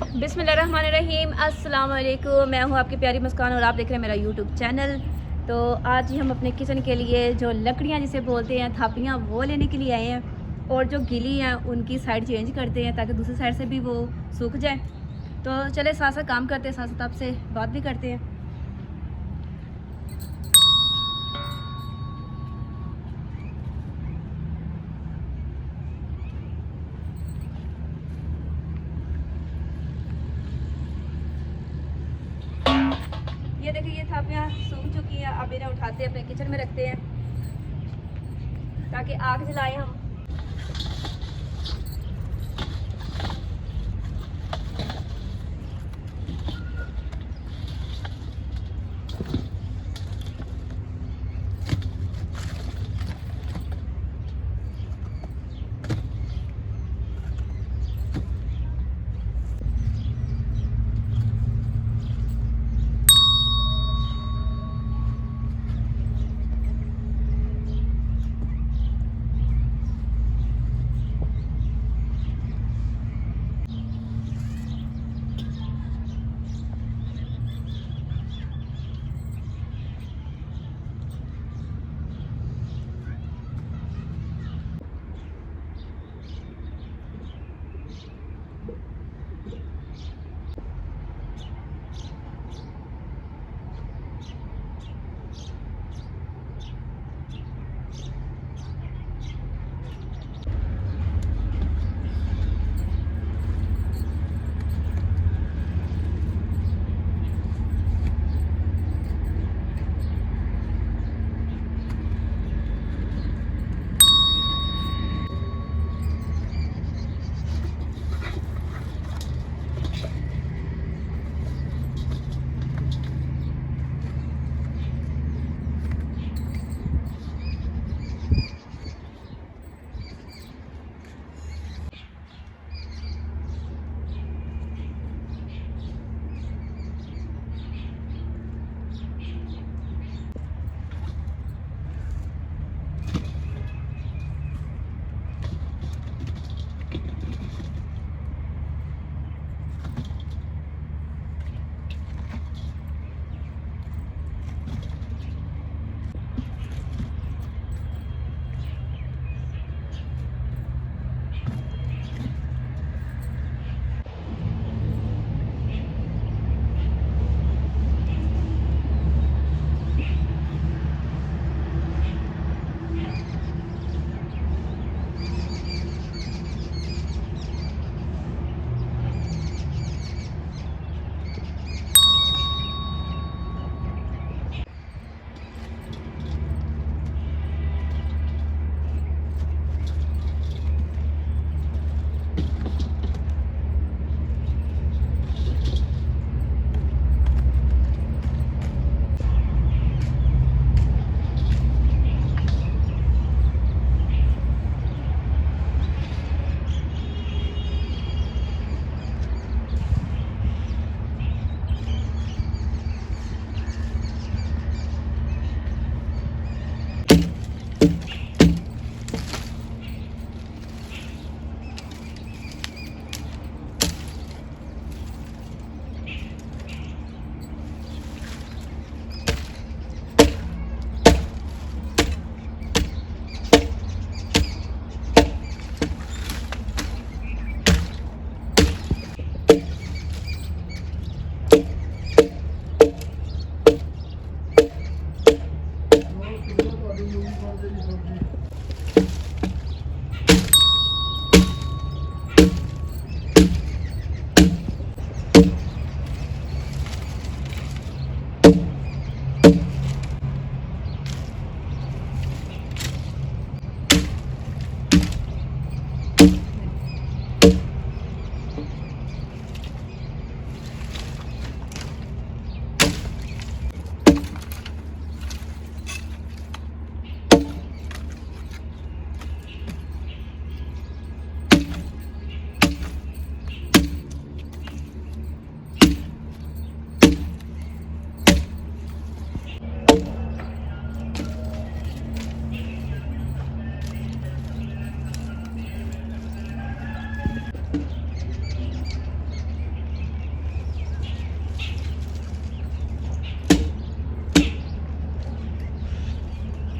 बिसमीम अस्सलाम वालेकुम मैं हूँ आपकी प्यारी मुस्कान और आप देख रहे हैं मेरा यूट्यूब चैनल तो आज हम अपने किचन के लिए जो लकड़ियाँ जिसे बोलते हैं, थापियाँ, वो लेने के लिए आए हैं और जो गीली हैं, उनकी साइड चेंज करते हैं ताकि दूसरी साइड से भी वो सूख जाए। तो चले साथ साथ काम करते हैं साथ साथ आपसे बात भी करते हैं। ये देखिए, ये थापियाँ सूख चुकी हैं। अब इन्हें उठाते हैं, अपने किचन में रखते हैं, ताकि आग जलाएँ हम।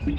Fui.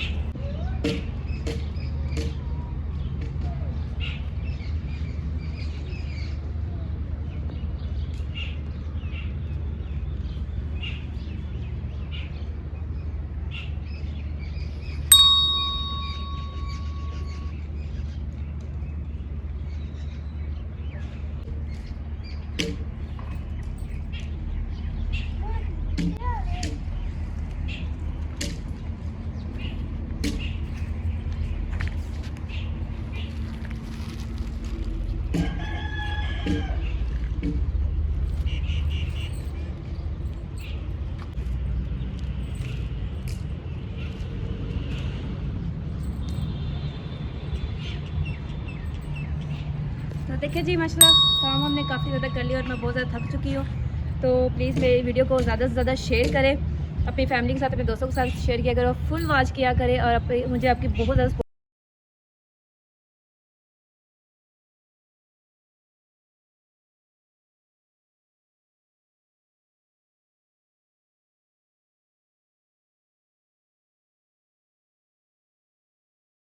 देखिए जी, माशाल्लाह, काम हमने काफ़ी ज़्यादा कर लिया और मैं बहुत ज़्यादा थक चुकी हूँ। तो प्लीज़ मेरी वीडियो को ज़्यादा से ज़्यादा शेयर करें, अपनी फैमिली के साथ, अपने दोस्तों के साथ शेयर किया करो फुल वॉच किया करें और अपनी, मुझे आपकी बहुत ज़्यादा